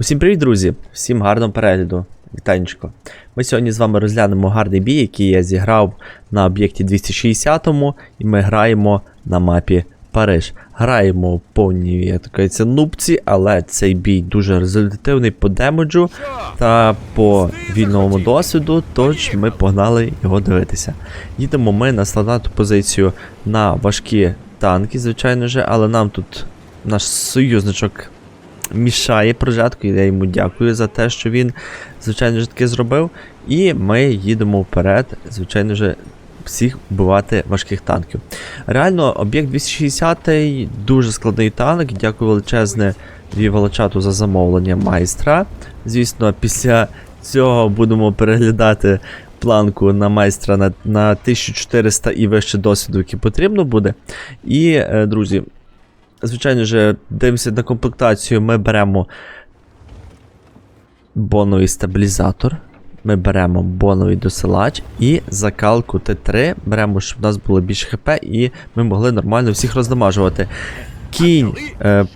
Усім привіт, друзі! Всім гарного перегляду. Вітанечко. Ми сьогодні з вами розглянемо гарний бій, який я зіграв на об'єкті 260 і ми граємо на мапі Париж. Граємо в повній як то кажеться, нубці, але цей бій дуже результативний по демеджу та по вільному досвіду, тож ми погнали його дивитися. Їдемо ми на стандартну позицію на важкі танки, звичайно же, але нам тут наш союзничок мішає прожатку, і я йому дякую за те, що він, звичайно ж, таки зробив. І ми їдемо вперед, звичайно ж, всіх вбивати важких танків. Реально, об'єкт 260 дуже складний танк. Дякую величезне Віволочату за замовлення майстра. Звісно, після цього будемо переглядати планку на майстра на, на 1400 і вище досвіду, який потрібно буде. І, е, друзі, звичайно ж, дивимося на комплектацію. Ми беремо боновий стабілізатор. Ми беремо боновий досилач і закалку Т3 беремо, щоб в нас було більше ХП, і ми могли нормально всіх роздамажувати. Кінь е,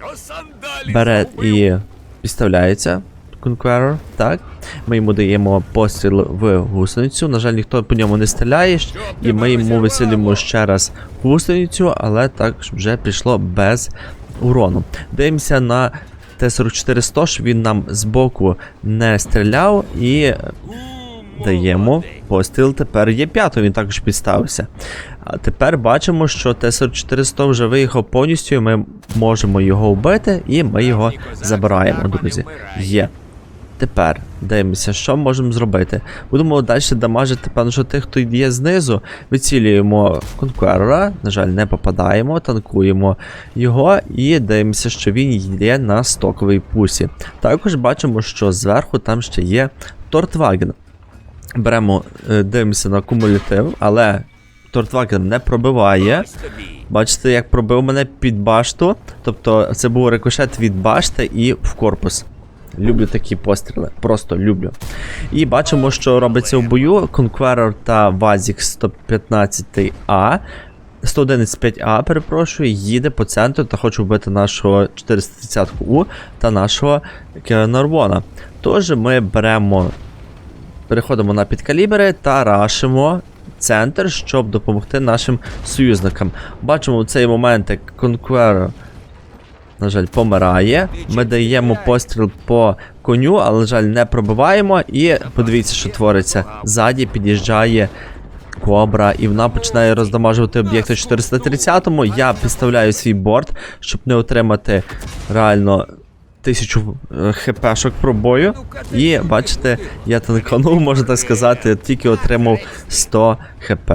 бере і підставляється. Conqueror, так. Ми йому даємо постріл в гусеницю. На жаль, ніхто по ньому не стріляє, і ми йому висилюємо ще раз гусеницю, але так вже прийшло без урону. Дивимося на Т-44-100, щоб він нам збоку не стріляв, і даємо постріл. Тепер є п'ятий, він також підставився. А тепер бачимо, що Т-44-100 вже виїхав повністю, і ми можемо його вбити, і ми його забираємо, друзі. Є. Тепер дивимося, що можемо зробити. Будемо далі дамажити, певно, що тих, хто є знизу. Вицілюємо конкурера, на жаль, не попадаємо, танкуємо його і дивимося, що він є на стоковій пусі. Також бачимо, що зверху там ще є Тортваген. Беремо, е, дивимося на кумулятив, але Тортваген не пробиває. Бачите, як пробив мене під башту. Тобто це був рикошет від башти і в корпус. Люблю такі постріли, просто люблю. І бачимо, що робиться в бою. Conqueror та Вазік 115А. 111.5А, перепрошую, їде по центру та хоче вбити нашого 430У та нашого Норвона. Тож ми беремо, переходимо на підкалібри та рашимо центр, щоб допомогти нашим союзникам. Бачимо в цей момент, як Conqueror на жаль, помирає. Ми даємо постріл по коню, але, на жаль, не пробиваємо. І подивіться, що твориться. Ззаді під'їжджає кобра, і вона починає роздамажувати об'єкти 430-му. Я підставляю свій борт, щоб не отримати реально. Тисячу е, хпшок пробою. І бачите, я танканув, можна так сказати, тільки отримав 100 хп.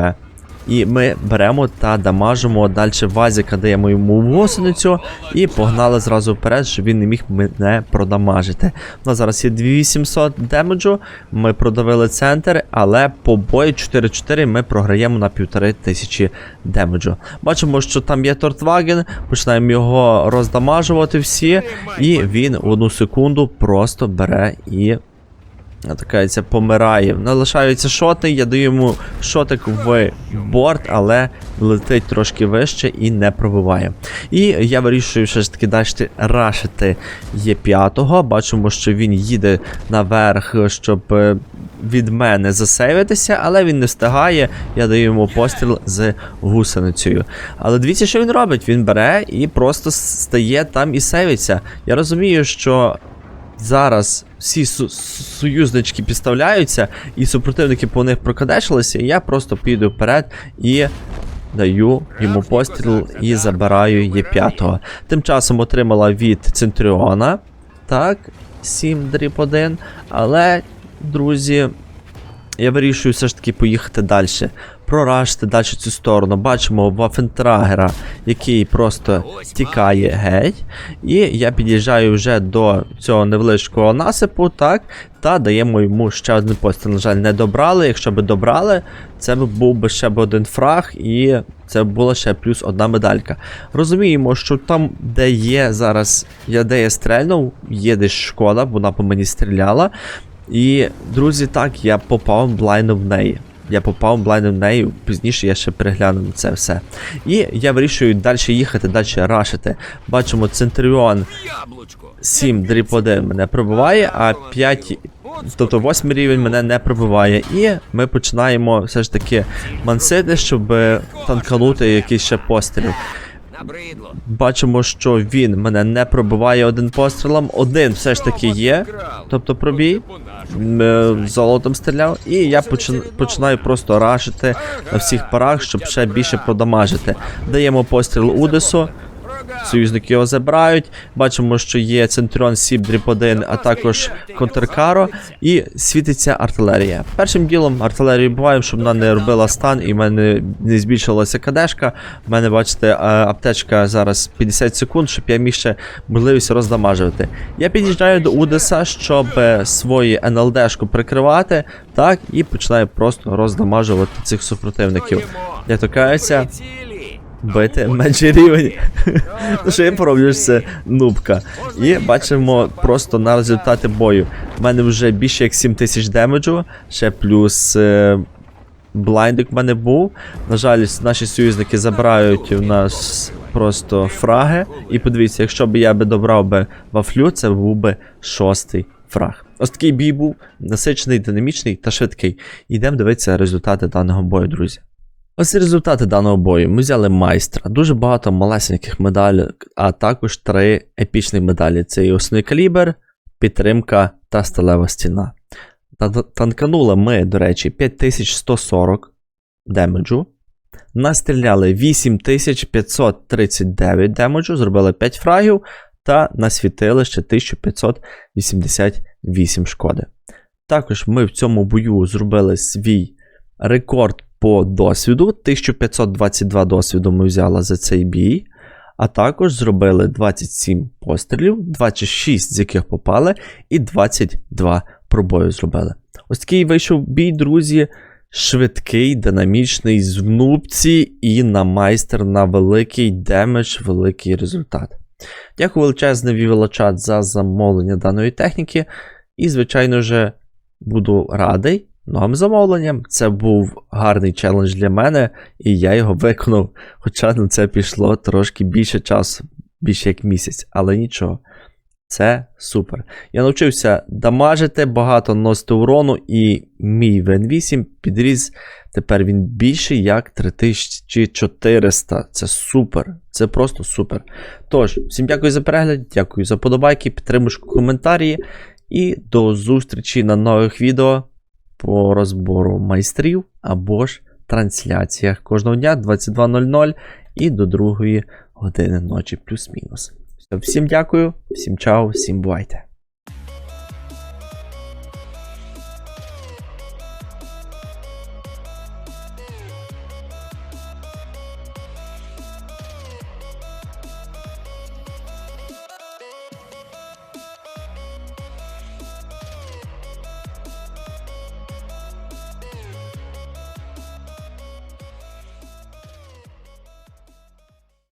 І ми беремо та дамажимо далі Вазіка, даємо йому гусеницю і погнали зразу вперед, щоб він не міг мене продамажити. У нас зараз є 2800 демеджу, ми продавили центр, але по бою 4-4 ми програємо на 1500 демеджу. Бачимо, що там є Тортваген, починаємо його роздамажувати всі, і він в одну секунду просто бере і. Такається, помирає. Залишаються шоти, я даю йому шотик в борт, але летить трошки вище і не пробиває. І я вирішую все ж таки далі рашити Є5. Бачимо, що він їде наверх, щоб е, від мене засейвитися, але він не встигає. Я даю йому постріл з гусеницею. Але дивіться, що він робить. Він бере і просто стає там і сейвиться. Я розумію, що зараз всі су союзнички підставляються, і супротивники по них прокадешилися, і я просто піду вперед і даю йому постріл і забираю Є5. Тим часом отримала від Центріона. Так, 7 дріб 1. Але, друзі, я вирішую все ж таки поїхати далі. Прорашити далі цю сторону. Бачимо Вафентрагера, який просто тікає геть. І я під'їжджаю вже до цього невеличкого насипу, так, та даємо йому ще один постріл. На жаль, не добрали. Якщо б добрали, це був би ще б один фраг, і це була ще плюс одна медалька. Розуміємо, що там, де є зараз, я де я стрельнув, є десь шкода, вона по мені стріляла. І, друзі, так, я попав блайно в неї. Я попав блайдом в неї, пізніше я ще перегляну це все. І я вирішую далі їхати, далі рашити. Бачимо, Центріон 7 дріб 1 мене пробиває, а 5, тобто 8 рівень мене не пробиває. І ми починаємо все ж таки мансити, щоб танканути якийсь ще постріл. Набридло. Бачимо, що він мене не пробиває один пострілом. Один все ж таки є. Тобто пробій. Е, Золотом стріляв. І я почин- починаю просто рашити на всіх парах, щоб ще більше продамажити. Даємо постріл Удесу. Союзники його забирають. Бачимо, що є Центуріон Сіп Дріп 1, а також Контркаро, і світиться артилерія. Першим ділом артилерію буває, щоб вона не робила стан, і в мене не збільшилася кадешка. В мене, бачите, е, аптечка зараз 50 секунд, щоб я міг ще можливість роздамажувати. Я під'їжджаю до Удеса, щоб е, свої НЛДшку прикривати, так, і починаю просто роздамажувати цих супротивників. Я токаюся, бити менший рівень. Ну що я пороблю, це нубка. І бачимо просто на результати бою. У мене вже більше як 7 тисяч демеджу, ще плюс е, блайндик в мене був. На жаль, наші союзники забирають у нас просто фраги. І подивіться, якщо б я би добрав би вафлю, це був би шостий фраг. Ось такий бій був насичений, динамічний та швидкий. Йдемо дивитися результати даного бою, друзі. Ось результати даного бою. Ми взяли майстра, дуже багато малесеньких медалей, а також три епічні медалі. Це і основний калібр, підтримка та сталева стіна. Та- та- Танканули ми, до речі, 5140 демеджу. Настріляли 8539 демеджу, зробили 5 фрагів та насвітили ще 1588 шкоди. Також ми в цьому бою зробили свій рекорд по досвіду. 1522 досвіду ми взяли за цей бій. А також зробили 27 пострілів, 26 з яких попали, і 22 пробою зробили. Ось такий вийшов бій, друзі. Швидкий, динамічний, з внупці і на майстер на великий демедж, великий результат. Дякую величезне Вівелочат за замовлення даної техніки. І, звичайно ж, буду радий новим замовленням. Це був гарний челендж для мене, і я його виконав. Хоча на це пішло трошки більше часу, більше як місяць, але нічого. Це супер. Я навчився дамажити, багато носити урону, і мій Вен 8 підріс. Тепер він більший як 3400. Це супер. Це просто супер. Тож, всім дякую за перегляд, дякую за подобайки, підтримуйте коментарі. І до зустрічі на нових відео по розбору майстрів або ж трансляціях кожного дня 22.00 і до 2 години ночі, плюс-мінус. Всім дякую, всім чао, всім бувайте.